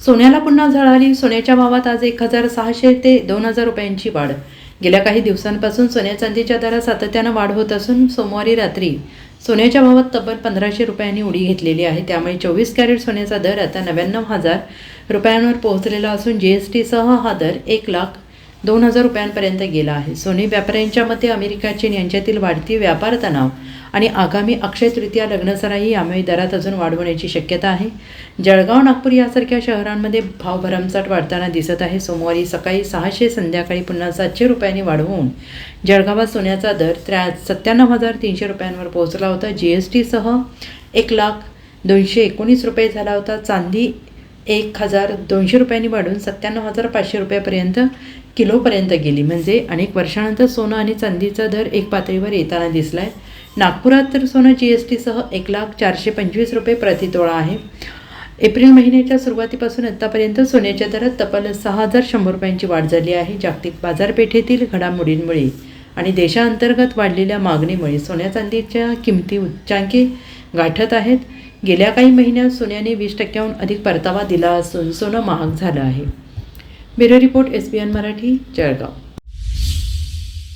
सोन्याला पुन्हा झळाली सोन्याच्या भावात आज एक हजार सहाशे ते दोन हजार रुपयांची वाढ. गेल्या काही दिवसांपासून सोन्या चांदीच्या दरात सातत्यानं वाढ होत असून सोमवारी रात्री सोन्याच्या भावात तब्बल पंधराशे रुपयांनी उडी घेतलेली आहे. त्यामुळे चोवीस कॅरेट सोन्याचा दर आता नव्याण्णव हजार रुपयांवर पोहोचलेला असून जी एस टीसह हा दर एक लाख दोन हजार रुपयांपर्यंत गेला आहे. सोनी व्यापाऱ्यांच्या मते अमेरिका चीन यांच्यातील वाढती व्यापार तणाव आणि आगामी अक्षय तृतीया लग्नसराही यामुळे दरात अजून वाढवण्याची शक्यता आहे. जळगाव नागपूर यासारख्या शहरांमध्ये भाव भरमसाट वाढताना दिसत आहे. सोमवारी सकाळी सहाशे संध्याकाळी पुन्हा सातशे रुपयांनी वाढवून जळगावात सोन्याचा दर त्र्या सत्त्याण्णव हजार तीनशे रुपयांवर पोहोचला होता. जी एस टीसह एक लाख दोनशे एकोणीस रुपये झाला होता. चांदी एक हजार दोनशे रुपयांनी वाढून सत्त्याण्णव हजार पाचशे रुपयापर्यंत किलोपर्यंत गेली. म्हणजे अनेक वर्षानंतर सोनं आणि चांदीचा दर एक पातळीवर येताना दिसला आहे नागपुरात तर सोनं जी एस टीसह एक लाख चारशे पंचवीस रुपये प्रतितोळा आहे. एप्रिल महिन्याच्या सुरुवातीपासून आत्तापर्यंत सोन्याच्या दरात तब्बल सहा हजार शंभर रुपयांची वाढ झाली आहे. जागतिक बाजारपेठेतील घडामोडींमुळे आणि देशांतर्गत वाढलेल्या मागणीमुळे सोन्या चांदीच्या किमती उच्चांकी गाठत आहेत. गेल्या काही महिन्यात सोन्याने वीस टक्क्याहून अधिक परतावा दिला असून सोनं महाग झालं आहे. Bureau report S B N Marathi Jalgaon.